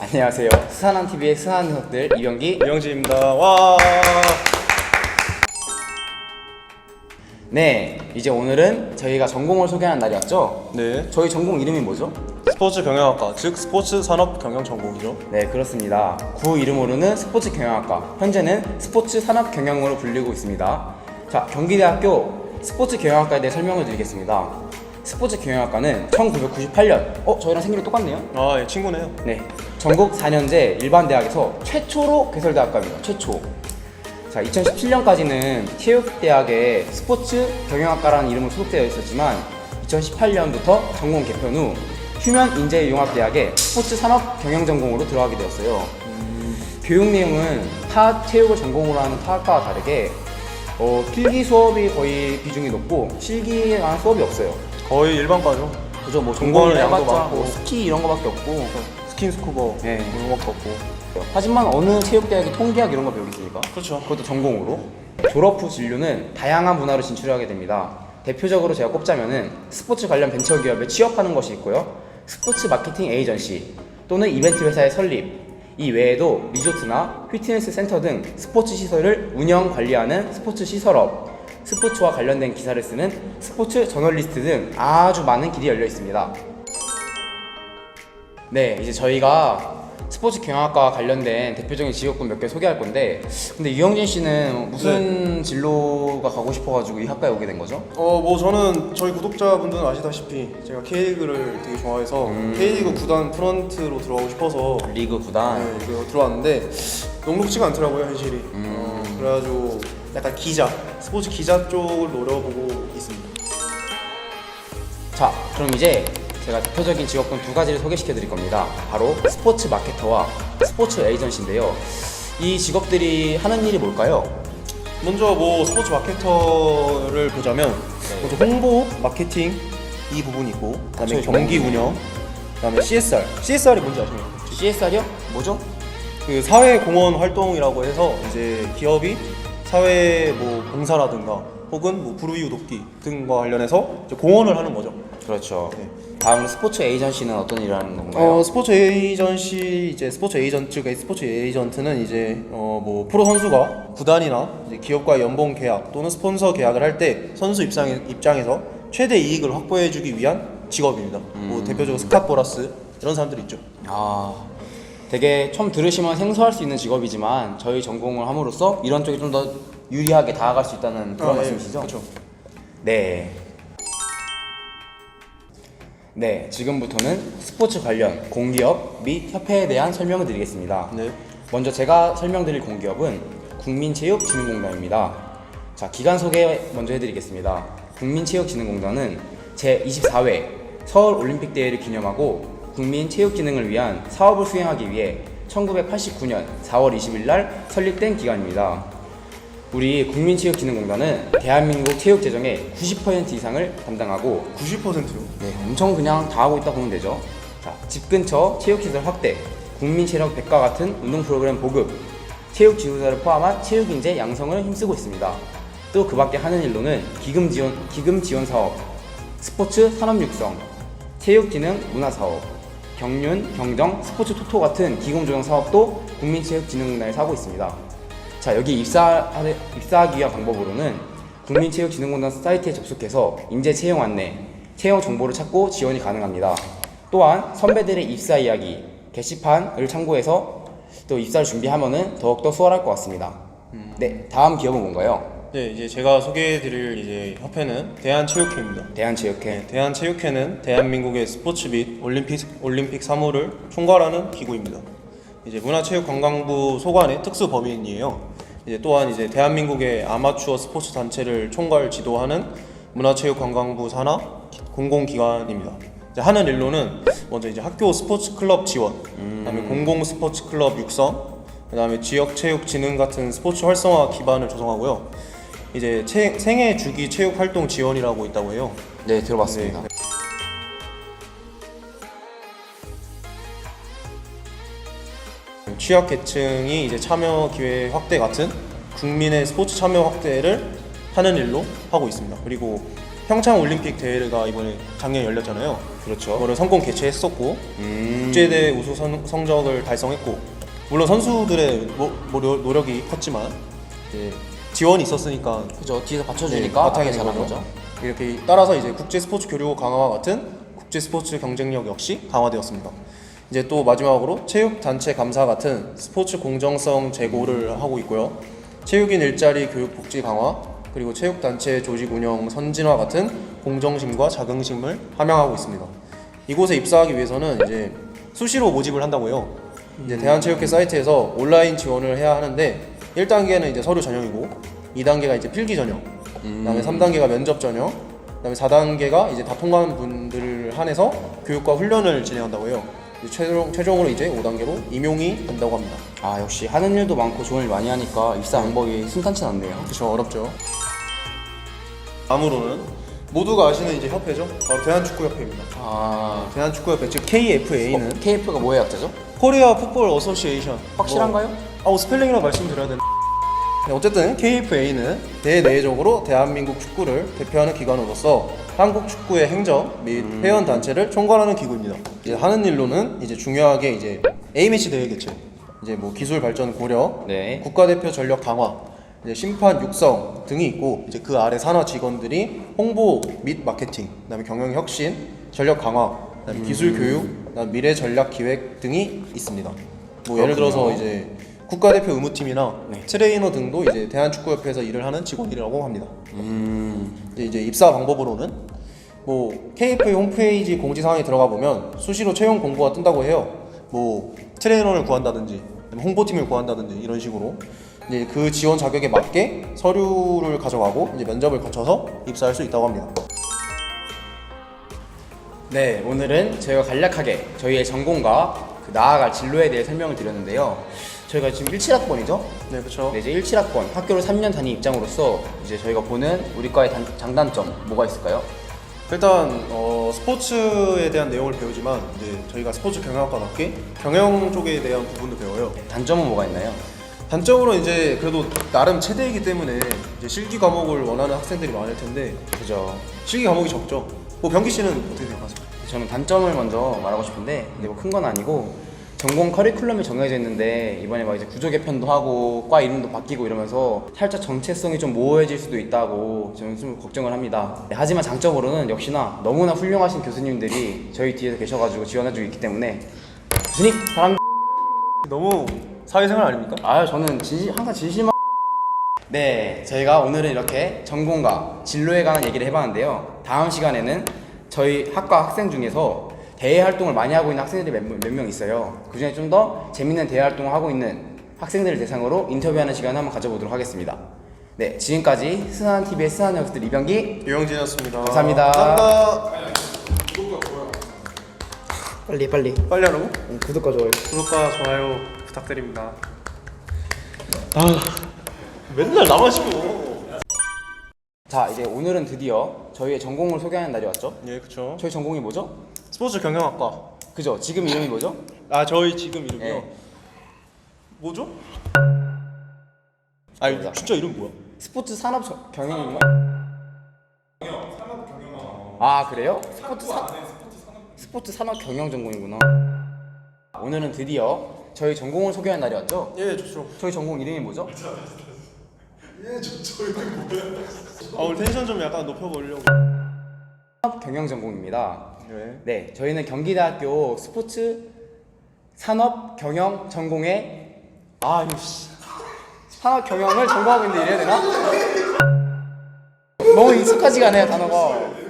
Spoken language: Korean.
안녕하세요. 스산한 TV의 스산한 녀석들 이병기. 이영진입니다. 와. 네, 이제 오늘은 저희가 전공을 소개하는 날이었죠. 네. 저희 전공 이름이 뭐죠? 스포츠 경영학과, 즉 스포츠 산업 경영 전공이죠. 네, 그렇습니다. 구 이름으로는 스포츠 경영학과, 현재는 스포츠 산업 경영으로 불리고 있습니다. 자, 경기대학교 스포츠 경영학과에 대해 설명을 드리겠습니다. 스포츠 경영학과는 1998년, 어, 저희랑 생일이 똑같네요. 아, 예, 친구네요. 네, 전국 4년제 일반 대학에서 최초로 개설된 학과입니다. 최초. 자, 2017년까지는 체육대학의 스포츠 경영학과라는 이름으로 소속되어 있었지만 2018년부터 전공 개편 후 휴면 인재융합대학의 스포츠 산업 경영 전공으로 들어가게 되었어요. 교육 내용은 타 체육을 전공으로 하는 타 학과와 다르게 어, 필기 수업이 거의 비중이 높고 실기에 관한 수업이 없어요. 거의 일반과죠. 그죠? 뭐 전공을 전공을 양도 해봤자 많고. 뭐 스키 이런 거밖에 없고 스킨 스쿠버 네. 이런 것도 없고. 하지만 어느 체육대학이 통계학 이런 거 배우겠습니까? 그렇죠. 그것도 전공으로 졸업 후 진로는 다양한 분야로 진출하게 됩니다. 대표적으로 제가 꼽자면은 스포츠 관련 벤처 기업에 취업하는 것이 있고요. 스포츠 마케팅 에이전시 또는 이벤트 회사의 설립. 이 외에도 리조트나 피트니스 센터 등 스포츠 시설을 운영 관리하는 스포츠 시설업, 스포츠와 관련된 기사를 쓰는 스포츠 저널리스트 등 아주 많은 길이 열려 있습니다. 네, 이제 저희가 스포츠 경영학과 관련된 대표적인 직업군 몇 개 소개할 건데, 근데 유영진 씨는 무슨 진로가 가고 싶어가지고 이 학과에 오게 된 거죠? 어, 뭐 저는 저희 구독자분들은 아시다시피 제가 K리그를 되게 좋아해서 음. K리그 구단 프런트로 들어가고 싶어서 리그 구단. 네, 이거 들어왔는데 녹록지가 않더라고요 현실이. 음. 어, 그래가지고 약간 기자, 스포츠 기자 쪽을 노려보고 있습니다. 자, 그럼 이제 제가 대표적인 직업군 두 가지를 소개시켜 드릴 겁니다. 바로 스포츠 마케터와 스포츠 에이전시인데요. 이 직업들이 하는 일이 뭘까요? 먼저 뭐 스포츠 마케터를 보자면 네. 먼저 홍보, 마케팅 이 부분이 있고 그다음에 그쵸, 경기 경기. 운영, 그다음에 CSR. CSR이 뭔지 아시나요? CSR이요? 뭐죠? 그 사회 공헌 활동이라고 해서 이제 기업이 사회 뭐 봉사라든가 혹은 뭐 불우이웃 돕기 등과 관련해서 이제 공헌을 하는 거죠. 그렇죠. 네. 다음으로 스포츠 에이전시는 어떤 일을 하는 건가요? 어, 스포츠 에이전시 이제 스포츠 에이전트 즉 스포츠 에이전트는 이제 어, 뭐 프로 선수가 구단이나 이제 기업과 연봉 계약 또는 스폰서 계약을 할 때 선수 입장에, 입장에서 최대 이익을 확보해주기 위한 직업입니다. 뭐 대표적으로 스캇 보라스 이런 사람들이 있죠. 아, 되게 처음 들으시면 생소할 수 있는 직업이지만 저희 전공을 함으로써 이런 쪽에 좀 더 유리하게 다가갈 수 있다는 그런 아, 예, 말씀이시죠? 그렇죠. 네. 네, 지금부터는 스포츠 관련 공기업 및 협회에 대한 설명을 드리겠습니다. 네. 먼저 제가 설명드릴 공기업은 국민체육진흥공단입니다. 자, 기관 소개 먼저 해드리겠습니다. 국민체육진흥공단은 제24회 서울올림픽대회를 기념하고 국민체육진흥을 위한 사업을 수행하기 위해 1989년 4월 20일 날 설립된 기관입니다. 우리 국민체육진흥공단은 대한민국 체육 재정의 90% 이상을 담당하고 90%요. 네, 엄청 그냥 다 하고 있다 보면 되죠. 자, 집 근처 체육시설 확대, 국민체력 백과 같은 운동 프로그램 보급, 체육 지도자를 포함한 체육 인재 양성을 힘쓰고 있습니다. 또 그 밖에 하는 일로는 기금 지원, 기금 지원 사업, 스포츠 산업 육성, 체육 기능 문화 사업, 경륜, 경정, 스포츠 토토 같은 기금 조정 사업도 국민체육진흥공단에서 하고 있습니다. 자 여기 입사 입사하기 위한 방법으로는 국민체육진흥공단 사이트에 접속해서 인재 채용 안내, 채용 정보를 찾고 지원이 가능합니다. 또한 선배들의 입사 이야기, 게시판을 참고해서 또 입사를 준비하면은 더욱더 수월할 것 같습니다. 네, 다음 기업은 뭔가요? 네, 이제 제가 소개해드릴 이제 협회는 대한체육회입니다. 대한체육회. 네, 대한체육회는 대한민국의 스포츠 및 올림픽 올림픽 사무를 총괄하는 기구입니다. 이제 문화체육관광부 소관의 특수 법인이에요. 이제 또한 이제 대한민국의 아마추어 스포츠 단체를 총괄 지도하는 문화체육관광부 산하 공공기관입니다. 하는 일로는 먼저 이제 학교 스포츠 클럽 지원, 그다음에 공공 스포츠 클럽 육성, 그다음에 지역 체육 진흥 같은 스포츠 활성화 기반을 조성하고요. 이제 체- 생애 주기 체육 활동 지원이라고 있다고 해요. 네, 들어봤습니다. 네. 취약계층이 이제 참여 기회 확대 같은 국민의 스포츠 참여 확대를 하는 일로 하고 있습니다. 그리고 평창 올림픽 대회가 이번에 작년 열렸잖아요. 그렇죠. 그거를 성공 개최했었고 음. 국제대회 우수 선- 성적을 달성했고 물론 선수들의 뭐, 뭐 노- 노력이 컸지만 이제 지원이 있었으니까 그죠. 뒤에서 네, 받쳐주니까 바탕이 하게 잘한 된 거죠. 이렇게 따라서 이제 국제 스포츠 교류 강화와 같은 국제 스포츠 경쟁력 역시 강화되었습니다. 이제 또 마지막으로 체육 단체 감사 같은 스포츠 공정성 제고를 하고 있고요. 체육인 일자리 교육 복지 강화 그리고 체육 단체 조직 운영 선진화 같은 공정심과 자긍심을 함양하고 있습니다. 이곳에 입사하기 위해서는 이제 수시로 모집을 한다고 해요. 이제 대한체육회 사이트에서 온라인 지원을 해야 하는데 1단계는 이제 서류 전형이고 2단계가 이제 필기 전형 그다음에 3단계가 면접 전형, 그다음에 4단계가 이제 다 통과한 분들을 한해서 교육과 훈련을 진행한다고 해요. 이제 최종 최종으로 이제 5단계로 임용이 된다고 합니다. 아 역시 하는 일도 많고 좋은 일 많이 하니까 입사 방법이 순탄치 않네요. 그렇죠, 어렵죠. 다음으로는 모두가 아시는 이제 협회죠. 바로 대한축구협회입니다. 아 대한축구협회 즉 KFA는 KF가 뭐의 약자죠? 코리아 풋볼 어소시에이션. 확실한가요? 뭐, 아우 스펠링이라고 말씀드려야 되나? 네, 어쨌든 KFA는 대내적으로 대한민국 축구를 대표하는 기관으로서 한국 축구의 행정 및 회원 단체를 총괄하는 기구입니다. 이제 하는 일로는 이제 중요하게 이제 A 매치 대회 개최, 이제 뭐 기술 발전 고려, 네. 국가대표 전력 강화, 이제 심판 육성 등이 있고 이제 그 아래 산하 직원들이 홍보 및 마케팅, 그다음에 경영 혁신, 전력 강화, 그다음에 기술 교육, 그다음 미래 전략 기획 등이 있습니다. 뭐 예를 들어서. 이제 국가대표 의무팀이나 네. 트레이너 등도 이제 대한축구협회에서 일을 하는 직원이라고 합니다. 음 이제, 이제 입사 방법으로는 뭐 KFA 홈페이지 공지 사항에 들어가 보면 수시로 채용 공고가 뜬다고 해요. 뭐 트레이너를 구한다든지 홍보팀을 구한다든지 이런 식으로 이제 그 지원 자격에 맞게 서류를 가져가고 이제 면접을 거쳐서 입사할 수 있다고 합니다. 네, 오늘은 저희가 간략하게 저희의 전공과 그 나아갈 진로에 대해 설명을 드렸는데요. 저희가 지금 17학번이죠? 네, 그렇죠. 네, 이제 17학번 학교를 3년 다닌 입장으로서 이제 저희가 보는 우리 과의 단, 장단점 뭐가 있을까요? 일단 어, 스포츠에 대한 내용을 배우지만 이제 저희가 스포츠 경영학과답게 경영 쪽에 대한 부분도 배워요. 단점은 뭐가 있나요? 단점으로 이제 그래도 나름 최대이기 때문에 이제 실기 과목을 원하는 학생들이 많을 텐데 그죠. 실기 과목이 적죠. 뭐 병기 씨는 어떻게 생각하세요? 저는 단점을 먼저 말하고 싶은데 근데 뭐 큰 건 아니고 전공 커리큘럼이 정해져 있는데 이번에 막 이제 구조 개편도 하고 과 이름도 바뀌고 이러면서 살짝 정체성이 좀 모호해질 수도 있다고 저는 좀 걱정을 합니다. 네, 하지만 장점으로는 역시나 너무나 훌륭하신 교수님들이 저희 뒤에서 계셔가지고 지원해주고 있기 때문에 교수님 사랑. 너무 사회생활 아닙니까? 아유 저는 진심 항상 진심한. 네, 저희가 오늘은 이렇게 전공과 진로에 관한 얘기를 해봤는데요. 다음 시간에는 저희 학과 학생 중에서 대외 활동을 많이 하고 있는 학생들이 몇 명 있어요. 그 중에 좀 더 재밌는 대외 활동을 하고 있는 학생들을 대상으로 인터뷰하는 시간을 한번 가져보도록 하겠습니다. 네, 지금까지 스나한 TV의 스나한 녀석들 이병기 유영진이었습니다. 감사합니다. 감사합니다. 빨리 빨리 빨리 하라고? 구독과 좋아요. 구독과 좋아요 부탁드립니다. 아 맨날 나만 시고. 자, 이제 오늘은 드디어 저희의 전공을 소개하는 날이 왔죠. 예, 그렇죠. 저희 전공이 뭐죠? 스포츠 경영학과. 그죠? 지금 이름이 뭐죠? 아 저희 지금 이름이요. 네. 뭐죠? 아 이거 진짜 이름 뭐야? 스포츠 산업 저- 경영인가? 아 그래요? 스포츠 산 스포츠 산업 경영 전공이구나. 오늘은 드디어 저희 전공을 소개할 날이 왔죠? 예, 좋죠. 저희 전공 이름이 뭐죠? 아 오늘 텐션 좀 약간 높여보려고. 산업 경영 전공입니다. 네. 네, 저희는 경기대학교 스포츠 산업 경영 전공의 아 이거 씨 산업 경영을 전공하고 있는데 이래야 되나? 너무 익숙하지가 않아요 단어가.